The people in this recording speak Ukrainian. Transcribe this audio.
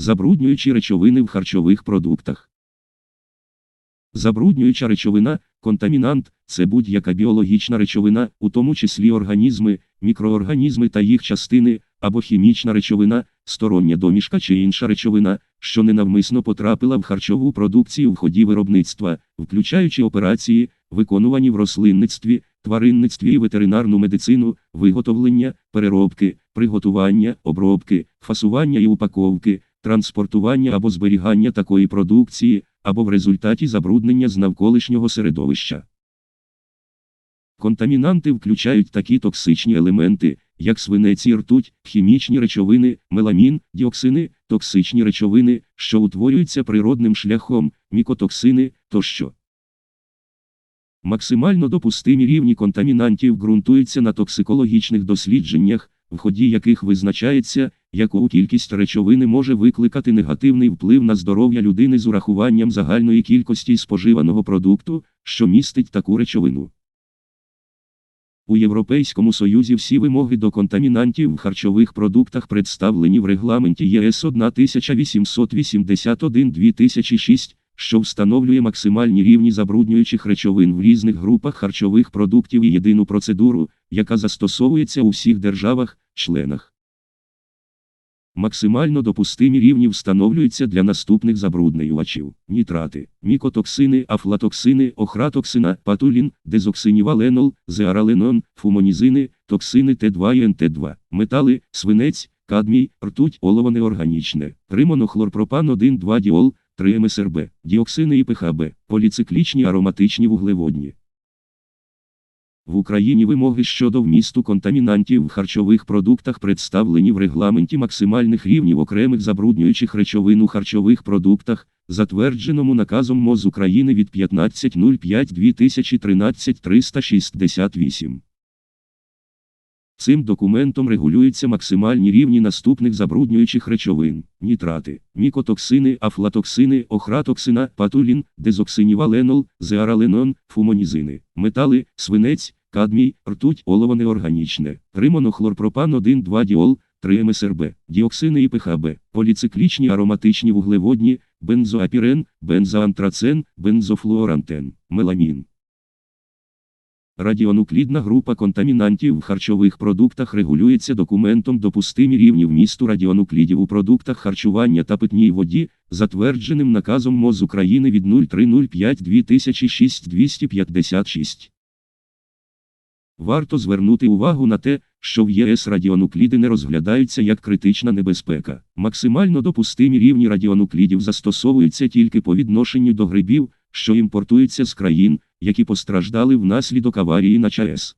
Забруднюючі речовини в харчових продуктах. Забруднююча речовина, контамінант це будь-яка біологічна речовина, у тому числі організми, мікроорганізми та їх частини, або хімічна речовина, стороння домішка чи інша речовина, що ненавмисно потрапила в харчову продукцію в ході виробництва, включаючи операції, виконувані в рослинництві, тваринництві і ветеринарну медицину, виготовлення, переробки, приготування, обробки, фасування і упаковки, транспортування або зберігання такої продукції, або в результаті забруднення з навколишнього середовища. Контамінанти включають такі токсичні елементи, як свинець і ртуть, хімічні речовини, меламін, діоксини, токсичні речовини, що утворюються природним шляхом, мікотоксини тощо. Максимально допустимі рівні контамінантів ґрунтуються на токсикологічних дослідженнях, в ході яких визначається, яку кількість речовини може викликати негативний вплив на здоров'я людини з урахуванням загальної кількості споживаного продукту, що містить таку речовину. У Європейському Союзі всі вимоги до контамінантів в харчових продуктах представлені в регламенті ЄС 1881-2006, що встановлює максимальні рівні забруднюючих речовин в різних групах харчових продуктів і єдину процедуру, яка застосовується у всіх державах-членах. Максимально допустимі рівні встановлюються для наступних забруднювачів: нітрати, мікотоксини, афлатоксини, охратоксина, патулін, дезоксиніваленол, зеараленон, фумонізини, токсини Т2 і НТ2, метали, свинець, кадмій, ртуть, олово неорганічне, римонохлорпропан 1,2 діол, 3 МСРБ, діоксини і ПХБ, поліциклічні ароматичні вуглеводні. В Україні вимоги щодо вмісту контамінантів в харчових продуктах представлені в регламенті максимальних рівнів окремих забруднюючих речовин у харчових продуктах, затвердженому наказом МОЗ України від 15.05.2013 368. Цим документом регулюються максимальні рівні наступних забруднюючих речовин: нітрати, мікотоксини, афлатоксини, охратоксина, патулін, дезоксиніваленол, зеараленон, фумонізини, метали, свинець, кадмій, ртуть, олово неорганічне, римонохлорпропан 1,2 діол, 3 МСРБ, діоксини і ПХБ, поліциклічні ароматичні вуглеводні, бензоапірен, бензоантрацен, бензофлуорантен, меламін. Радіонуклідна група контамінантів в харчових продуктах регулюється документом допустимі рівні вмісту радіонуклідів у продуктах харчування та питній воді, затвердженим наказом МОЗ України від 0305-2006-256. Варто звернути увагу на те, що в ЄС радіонукліди не розглядаються як критична небезпека. Максимально допустимі рівні радіонуклідів застосовуються тільки по відношенню до грибів, що імпортуються з країн, які постраждали внаслідок аварії на ЧАЕС.